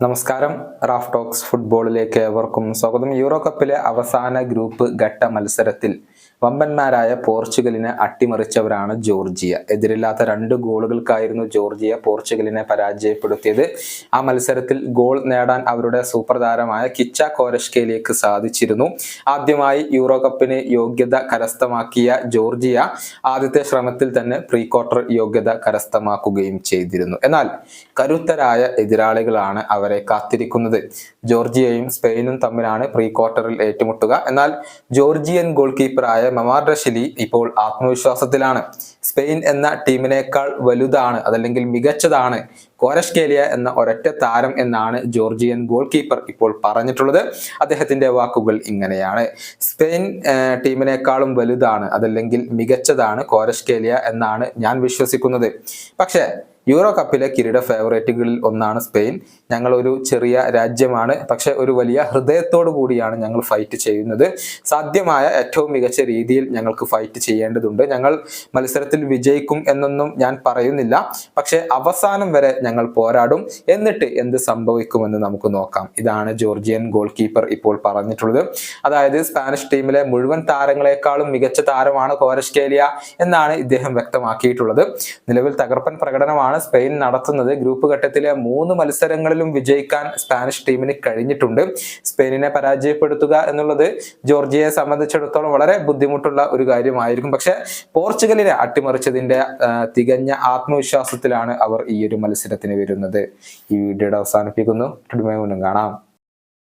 നമസ്കാരം. Raf talks ഫുട്ബോളിലേക്ക് ഏവർക്കും സ്വാഗതം. യൂറോ കപ്പിലെ അവസാന ഗ്രൂപ്പ് ഘട്ട മത്സരത്തിൽ വമ്പന്മാരായ പോർച്ചുഗലിനെ അട്ടിമറിച്ചവരാണ് ജോർജിയ. എതിരില്ലാത്ത രണ്ട് ഗോളുകൾക്കായിരുന്നു ജോർജിയ പോർച്ചുഗലിനെ പരാജയപ്പെടുത്തിയത്. ആ മത്സരത്തിൽ ഗോൾ നേടാൻ അവരുടെ സൂപ്പർ താരമായ കിച്ച കോരഷ്കയിലേക്ക് സാധിച്ചിരുന്നു. ആദ്യമായി യൂറോ കപ്പിന് യോഗ്യത കരസ്ഥമാക്കിയ ജോർജിയ ആദ്യത്തെ ശ്രമത്തിൽ തന്നെ പ്രീ ക്വാർട്ടർ യോഗ്യത കരസ്ഥമാക്കുകയും ചെയ്തിരുന്നു. എന്നാൽ കരുത്തരായ എതിരാളികളാണ് അവരെ കാത്തിരിക്കുന്നത്. ജോർജിയയും സ്പെയിനും തമ്മിലാണ് പ്രീ ക്വാർട്ടറിൽ ഏറ്റുമുട്ടുക. എന്നാൽ ജോർജിയൻ ഗോൾ കീപ്പറായ മമാർ റഷിലി ഇപ്പോൾ ആത്മവിശ്വാസത്തിലാണ്. സ്പെയിൻ എന്ന ടീമിനേക്കാൾ വലുതാണ് അതല്ലെങ്കിൽ മികച്ചതാണ്. കോരഷ്കേലിയ എന്ന ഒരൊറ്റ താരം എന്നാണ് ജോർജിയൻ ഗോൾ കീപ്പർ ഇപ്പോൾ പറഞ്ഞിട്ടുള്ളത്. അദ്ദേഹത്തിന്റെ വാക്കുകൾ ഇങ്ങനെയാണ്. സ്പെയിൻ ടീമിനേക്കാളും വലുതാണ് അതല്ലെങ്കിൽ മികച്ചതാണ് കോരഷ്കേലിയ എന്നാണ് ഞാൻ വിശ്വസിക്കുന്നത്. പക്ഷേ യൂറോ കപ്പിലെ കിരീട ഫേവറേറ്റുകളിൽ ഒന്നാണ് സ്പെയിൻ. ഞങ്ങൾ ഒരു ചെറിയ രാജ്യമാണ്. പക്ഷെ ഒരു വലിയ ഹൃദയത്തോടു കൂടിയാണ് ഞങ്ങൾ ഫൈറ്റ് ചെയ്യുന്നത്. സാധ്യമായ ഏറ്റവും മികച്ച രീതിയിൽ ഞങ്ങൾക്ക് ഫൈറ്റ് ചെയ്യേണ്ടതുണ്ട്. ഞങ്ങൾ മത്സരത്തിൽ വിജയിക്കും എന്നൊന്നും ഞാൻ പറയുന്നില്ല. പക്ഷെ അവസാനം വരെ ഞങ്ങൾ പോരാടും. എന്നിട്ട് എന്ത് സംഭവിക്കുമെന്ന് നമുക്ക് നോക്കാം. ഇതാണ് ജോർജിയൻ ഗോൾ കീപ്പർ ഇപ്പോൾ പറഞ്ഞിട്ടുള്ളത്. അതായത് സ്പാനിഷ് ടീമിലെ മുഴുവൻ താരങ്ങളെക്കാളും മികച്ച താരമാണ് കോരഷ്കേലിയ എന്നാണ് ഇദ്ദേഹം വ്യക്തമാക്കിയിട്ടുള്ളത്. നിലവിൽ തകർപ്പൻ പ്രകടനമാണ് സ്പെയിൻ നടത്തുന്നത്. ഗ്രൂപ്പ് ഘട്ടത്തിലെ മൂന്ന് മത്സരങ്ങളിലും വിജയിക്കാൻ സ്പാനിഷ് ടീമിന് കഴിഞ്ഞിട്ടുണ്ട്. സ്പെയിനിനെ പരാജയപ്പെടുത്തുക എന്നുള്ളത് ജോർജിയയെ സംബന്ധിച്ചിടത്തോളം വളരെ ബുദ്ധിമുട്ടുള്ള ഒരു കാര്യമായിരിക്കും. പക്ഷെ പോർച്ചുഗലിനെ അട്ടിമറിച്ചതിന്റെ തികഞ്ഞ ആത്മവിശ്വാസത്തിലാണ് അവർ ഈ ഒരു മത്സരത്തിന് വരുന്നത്. ഈ വീഡിയോയുടെ അവസാനിപ്പിക്കുന്നു. കാണാം.